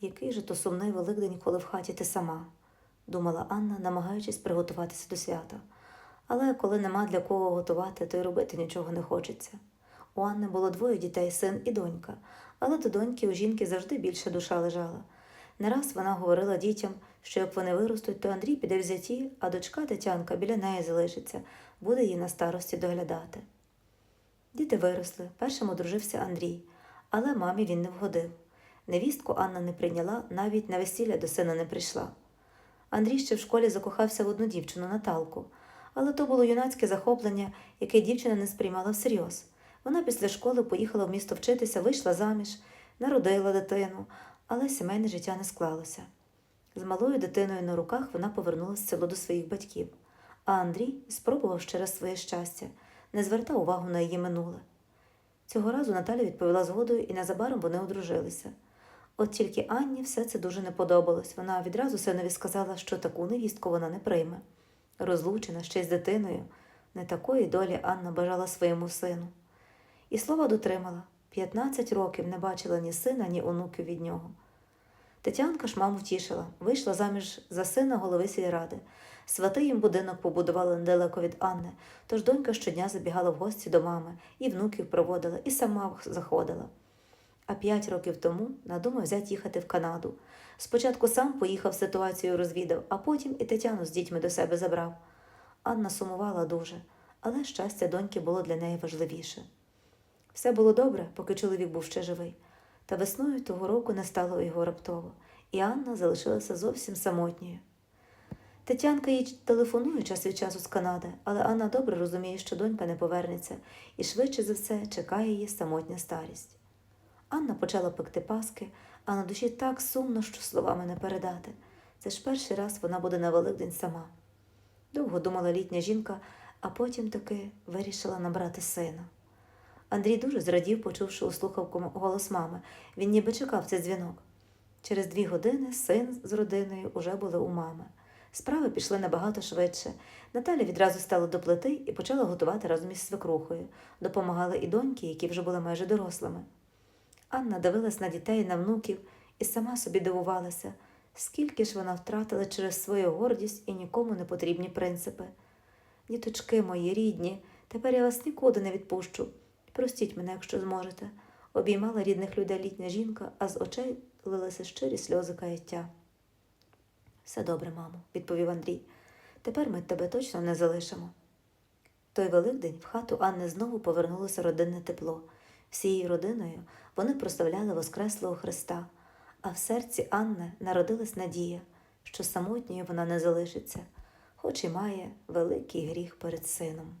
Який же то сумний Великдень, коли в хаті ти сама, думала Анна, намагаючись приготуватися до свята. Але коли нема для кого готувати, то й робити нічого не хочеться. У Анни було двоє дітей, син і донька, але до доньки у жінки завжди більше душа лежала. Не раз вона говорила дітям, що як вони виростуть, то Андрій піде в зяті, а дочка Тетянка біля неї залишиться, буде її на старості доглядати. Діти виросли, першим одружився Андрій, але мамі він не вгодив. Невістку Анна не прийняла, навіть на весілля до сина не прийшла. Андрій ще в школі закохався в одну дівчину Наталку, але то було юнацьке захоплення, яке дівчина не сприймала всерйоз. Вона після школи поїхала в місто вчитися, вийшла заміж, народила дитину, але сімейне життя не склалося. З малою дитиною на руках вона повернулася в село до своїх батьків, а Андрій спробував ще раз своє щастя, не звертав увагу на її минуле. Цього разу Наталя відповіла згодою, і незабаром вони одружилися. От тільки Анні все це дуже не подобалось. Вона відразу синові сказала, що таку невістку вона не прийме. Розлучена ще й з дитиною, не такої долі Анна бажала своєму сину. І слова дотримала 15 років не бачила ні сина, ні онуків від нього. Тетянка ж маму втішила, вийшла заміж за сина голови сільради. Свати їм будинок побудували недалеко від Анни, тож донька щодня забігала в гості до мами, і внуків проводила, і сама заходила. А п'ять років тому надумав взяти їхати в Канаду. Спочатку сам поїхав ситуацію розвідав, а потім і Тетяну з дітьми до себе забрав. Анна сумувала дуже, але щастя доньки було для неї важливіше. Все було добре, поки чоловік був ще живий. Та весною того року не стало його раптово, і Анна залишилася зовсім самотньою. Тетянка їй телефонує час від часу з Канади, але Анна добре розуміє, що донька не повернеться, і швидше за все чекає її самотня старість. Анна почала пекти паски, а на душі так сумно, що словами не передати. Це ж перший раз вона буде на Великдень сама. Довго думала літня жінка, а потім таки вирішила набрати сина. Андрій дуже зрадів, почувши у слухавку голос мами. Він ніби чекав цей дзвінок. Через дві години син з родиною уже були у мами. Справи пішли набагато швидше. Наталя відразу стала до плити і почала готувати разом із свекрухою. Допомагали і доньки, які вже були майже дорослими. Анна дивилась на дітей, на внуків і сама собі дивувалася, скільки ж вона втратила через свою гордість і нікому не потрібні принципи. Діточки мої рідні, тепер я вас нікуди не відпущу. Простіть мене, якщо зможете, обіймала рідних людей літня жінка, а з очей лилися щирі сльози каяття. Все добре, мамо, відповів Андрій. Тепер ми тебе точно не залишимо. Той Великдень в хату Анни знову повернулося родинне тепло. Всією родиною вони прославляли Воскреслого Христа, а в серці Анни народилась надія, що самотньою вона не залишиться, хоч і має великий гріх перед сином.